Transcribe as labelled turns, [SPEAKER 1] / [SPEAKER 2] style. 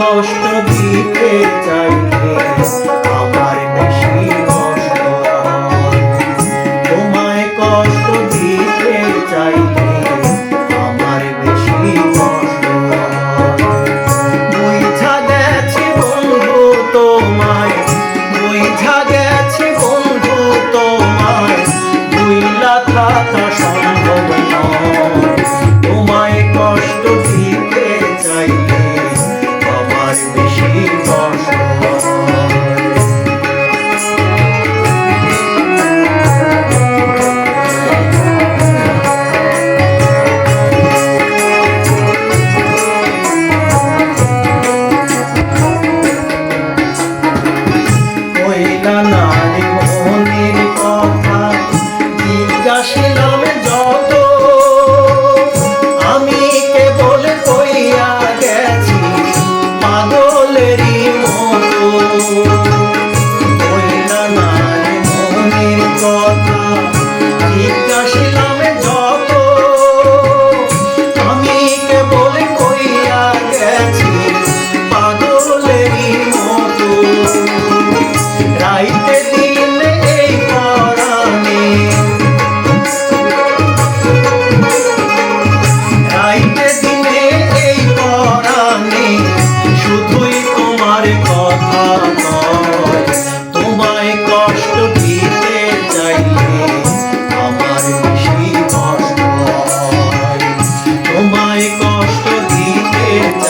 [SPEAKER 1] কষ্ট দিতে চাইলে আমার বেশি কষ্ট তোমায় কষ্ট হইয়া গেছি পাগলেরই মতো। বললাম মনের জিজ্ঞাসিলাম জয় কষ্ট দিতে চাই